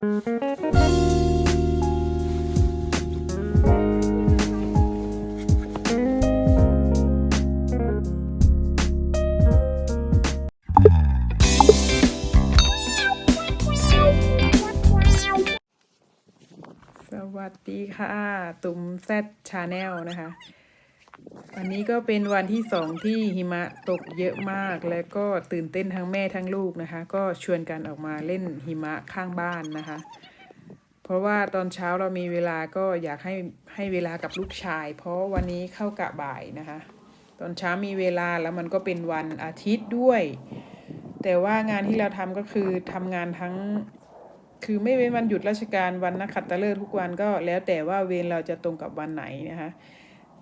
สวัสดีค่ะ ตุ่มแซดชาแนลนะคะ วันนี้ก็เป็นวันที่สองที่หิมะตกเยอะมาก และก็ตื่นเต้นทั้งแม่ทั้งลูกนะคะ ก็ชวนกันออกมาเล่นหิมะข้างบ้านนะคะ เพราะว่าตอนเช้าเรามีเวลาก็อยากให้ให้เวลากับลูกชาย เพราะวันนี้เข้ากะบ่ายนะคะ ตอนเช้ามีเวลาแล้วมันก็เป็นวันอาทิตย์ด้วย แต่ว่างานที่เราทำก็คือทำงานทั้งคือไม่เว้นวันหยุดราชการวันนักขัตฤกษ์ทุกวันก็แล้วแต่ว่าเวรเราจะตรงกับวันไหนนะคะ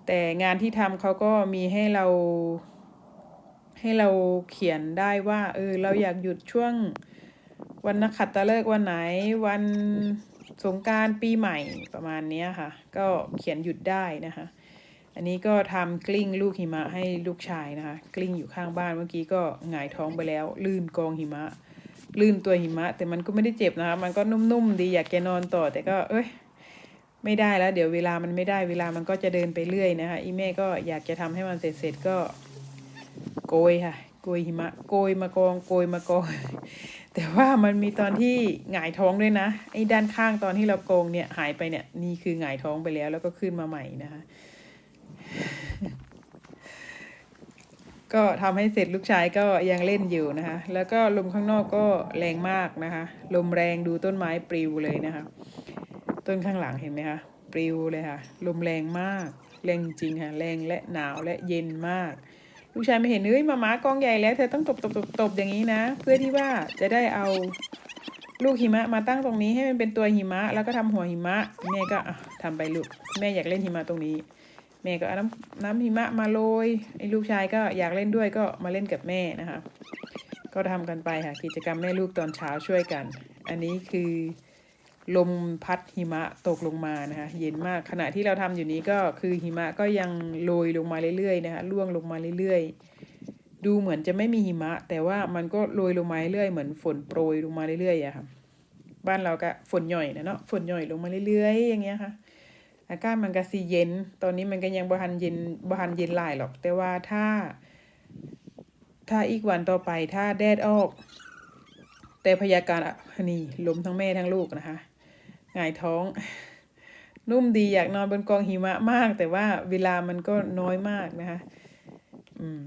แต่งานที่ทำเขาก็มีให้เรา ให้เราเขียนได้ว่า เออ เราอยากหยุดช่วงวันนักขัตฤกษ์วันไหน วันสงการปีใหม่ประมาณนี้ค่ะ ก็เขียนหยุดได้นะคะ อันนี้ก็ทำกลิ้งลูกหิมะให้ลูกชายนะคะ กลิ้งอยู่ข้างบ้านเมื่อกี้ก็หงายท้องไปแล้ว ลื่นกองหิมะ ลื่นตัวหิมะ แต่มันก็ไม่ได้เจ็บนะคะ มันก็นุ่มๆดีอยากแกนอนต่อแต่ก็เอ้ย ไม่ได้แล้ว เดี๋ยวเวลามันไม่ได้เวลามันก็จะเดินไปเรื่อยนะคะอีแม่ก็อยากจะทำให้มันเสร็จๆก็โกยค่ะ โกยหิมะ โกยมากอง โกยมากอง แต่ว่ามันมีตอนที่หงายท้องด้วยนะไอ้ด้านข้างตอนที่เราโกงเนี่ยหายไปเนี่ยนี่คือหงายท้องไปแล้ว แล้วก็ขึ้นมาใหม่นะคะก็ทำให้เสร็จลูกชายก็ยังเล่นอยู่นะคะ แล้วก็ลมข้างนอกก็แรงมากนะคะ ลมแรงดูต้นไม้ปลิวเลยนะคะ ต้นข้างหลังเห็นไหมคะปลิวเลยค่ะลมแรงมาก แรงจริงค่ะแรงและหนาวและเย็นมาก ลูกชายไม่เห็นเฮ้ยมาม้ากองใหญ่แล้ว เธอต้องตบตบตบตบอย่างนี้นะ เพื่อที่ว่าจะได้เอาลูกหิมะมาตั้งตรงนี้ให้มันเป็นตัวหิมะ แล้วก็ทำหัวหิมะแม่ก็อะทำไปลูกแม่อยากเล่นหิมะตรงนี้ แม่ก็เอาน้ำน้ำหิมะมาโรยไอ้ลูกชายก็อยากเล่นด้วยก็มาเล่นกับแม่นะคะ ก็ทำกันไปค่ะกิจกรรมแม่ลูกตอนเช้าช่วยกัน อันนี้คือ ลมพัดหิมะตกลงมานะคะเย็นมากขณะที่เราทำอยู่นี้ก็คือหิมะก็ยังโรยลงมาเรื่อยๆนะคะล่วงลงมาเรื่อยๆ ดูเหมือนจะไม่มีหิมะ แต่ว่ามันก็โรยลงมาเรื่อยๆเหมือนฝนโปรยลงมาเรื่อยๆอะค่ะบ้านเราก็ฝนหย่อยนะเนาะฝนหย่อยลงมาเรื่อยๆ อย่างเงี้ยค่ะ อากาศมันก็สีเย็น ตอนนี้มันก็ยังบ่ทันเย็นบ่ทันเย็นหลายหรอก แต่ว่าถ้า ถ้าอีกวันต่อไปถ้าแดดออก แต่พยากรณ์อะนี่ลมทั้งแม่ทั้งลูกนะคะ หงายท้อง นุ่มดีอยากนอนบนกองหิมะมาก แต่ว่าเวลามันก็น้อยมากนะคะอืม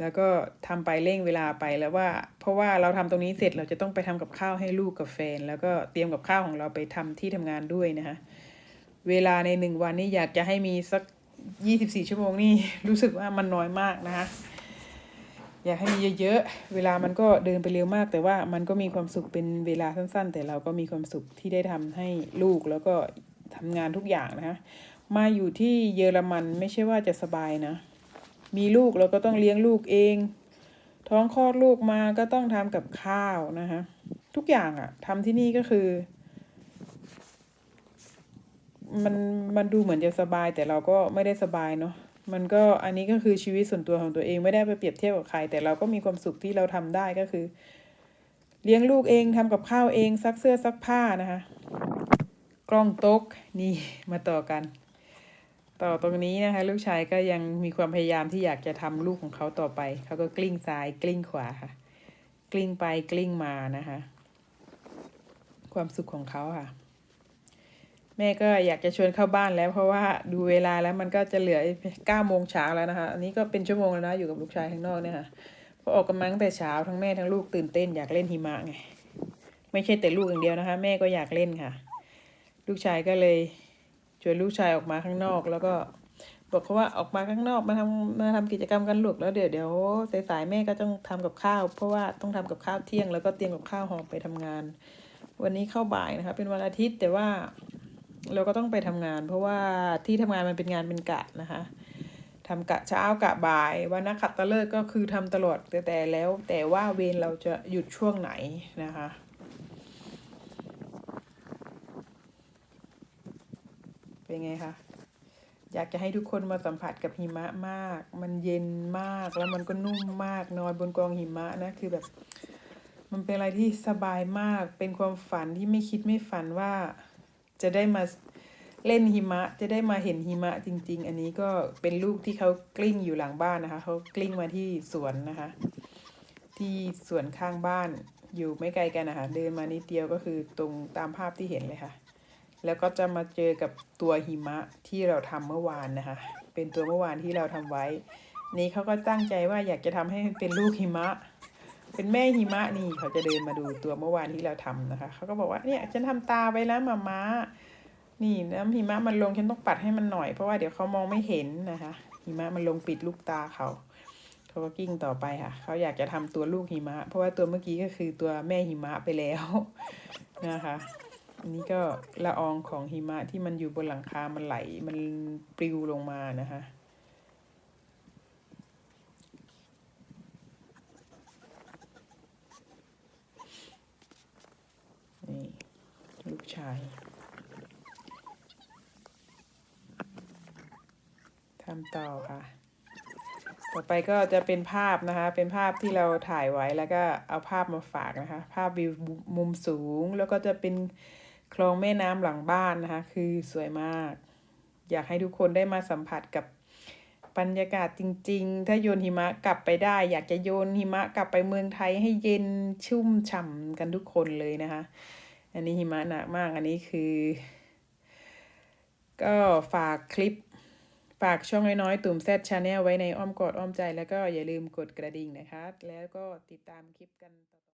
แล้วก็ทำไปเร่งเวลาไปแล้วว่า เพราะว่าเราทำตรงนี้เสร็จเราจะต้องไปทำกับข้าวให้ลูกกับแฟน แล้วก็เตรียมกับข้าวของเราไปทำที่ทำงานด้วยนะคะเวลาในหนึ่งวันนี้อยากจะให้มีสักยี่สิบสี่ชั่วโมงนี่รู้สึกว่ามันน้อยมากนะคะ อยากให้มีเยอะๆ เวลามันก็เดินไปเร็วมาก แต่ว่ามันก็มีความสุขเป็นเวลาสั้นๆ แต่เราก็มีความสุขที่ได้ทำให้ลูกแล้วก็ทำงานทุกอย่างนะคะมาอยู่ที่เยอรมันไม่ใช่ว่าจะสบายนะ มีลูกเราก็ต้องเลี้ยงลูกเอง ท้องคลอดลูกมาก็ต้องทำกับข้าวนะคะทุกอย่างอะทำที่นี่ก็คือ มันมันดูเหมือนจะสบายแต่เราก็ไม่ได้สบายเนาะ มันก็อันนี้ก็คือชีวิตส่วนตัวของตัวเองไม่ได้ไปเปรียบเทียบกับใคร แต่เราก็มีความสุขที่เราทำได้ก็คือ เลี้ยงลูกเองทำกับข้าวเองซักเสื้อซักผ้านะคะ กล้องโต๊กนี่มาต่อกัน ต่อตรงนี้นะคะ ลูกชายก็ยังมีความพยายามที่อยากจะทำลูกของเขาต่อไปเขาก็กลิ้งซ้ายกลิ้งขวาค่ะ กลิ้งไปกลิ้งมานะคะ ความสุขของเขาค่ะ แม่ก็อยากจะชวนเข้าบ้านแล้ว เพราะว่าดูเวลาแล้วมันก็จะเหลือเก้าโมงเช้าแล้วนะคะ อันนี้ก็เป็นชั่วโมงแล้วนะอยู่กับลูกชายข้างนอกเนี่ยค่ะพอออกกำลังแต่เช้าทั้งแม่ทั้งลูกตื่นเต้นอยากเล่นหิมะไงไม่ใช่แต่ลูกอย่างเดียวนะคะ แม่ก็อยากเล่นค่ะ ลูกชายก็เลยชวนลูกชายออกมาข้างนอก แล้วก็บอกเขาว่าออกมาข้างนอกมาทำมาทำกิจกรรมกันลูกแล้วเดี๋ยวเดี๋ยวสายๆแม่ก็ต้องทำกับข้าว เพราะว่าต้องทำกับข้าวเที่ยง แล้วก็เตรียมกับข้าวหอมไปทำงาน วันนี้เข้าบ่ายนะคะ เป็นวันอาทิตย์แต่ว่า เราก็ต้องไปทำงาน เพราะว่าที่ทำงานมันเป็นงานเป็นกะนะคะทำกะเช้ากะบ่ายวันนักขัดตฤกษ์ก็คือทำตลอดแต่แต่แล้ว แต่ว่าเวรเราจะหยุดช่วงไหนนะคะเป็นไงคะอยากจะให้ทุกคนมาสัมผัสกับหิมะมาก มันเย็นมากแล้วมันก็นุ่มมากนอนบนกองหิมะนะคือแบบ มันเป็นอะไรที่สบายมากเป็นความฝันที่ไม่คิดไม่ฝันว่า จะได้มาเล่นหิมะ จะได้มาเห็นหิมะจริง ๆ อันนี้ก็เป็นลูกที่เขากลิ้งอยู่หลังบ้านนะคะเขากลิ้งมาที่สวนนะคะ ที่สวนข้างบ้านอยู่ไม่ไกลกันนะคะเดินมานิดเดียวก็คือตรงตามภาพที่เห็นเลยค่ะ แล้วก็จะมาเจอกับตัวหิมะที่เราทำเมื่อวานนะคะ เป็นตัวเมื่อวานที่เราทำไว้ นี่เขาก็ตั้งใจว่าอยากจะทำให้เป็นลูกหิมะ เป็นแม่หิมะนี่เขาจะเดินมาดูตัวเมื่อวานที่เราทำนะคะ เขาก็บอกว่าเนี่ยฉันทำตาไว้แล้วมาม้า นี่น้ำหิมะมันลงฉันต้องปัดให้มันหน่อยเพราะว่าเดี๋ยวเขามองไม่เห็นนะคะ หิมะมันลงปิดลูกตาเขาเขาก็กิ้งต่อไปค่ะ เขาอยากจะทำตัวลูกหิมะ เพราะว่าตัวเมื่อกี้ก็คือตัวแม่หิมะไปแล้วนะคะอันนี้ก็ละอองของหิมะที่มันอยู่บนหลังคา มันไหล มันปลิวลงมานะคะ นี่ลูกชาย ทำต่อค่ะ ต่อไปก็จะเป็นภาพนะคะ เป็นภาพที่เราถ่ายไว้แล้วก็เอาภาพมาฝากนะคะ ภาพวิวมุมสูงแล้วก็จะเป็นคลองแม่น้ำหลังบ้านนะคะ คือสวยมาก อยากให้ทุกคนได้มาสัมผัสกับบรรยากาศจริง ๆ ถ้าโยนหิมะกลับไปได้ อยากจะโยนหิมะกลับไปเมืองไทยให้เย็นชุ่มฉ่ำกันทุกคนเลยนะคะ อันนี้หิมะหนักมากอันนี้คือ ก็ฝากคลิป ฝากช่องน้อยๆ ตุ่มแซดชาแนลไว้ในอ้อมกอดอ้อมใจ แล้วก็อย่าลืมกดกระดิ่งนะคะ แล้วก็ติดตามคลิปกันต่อ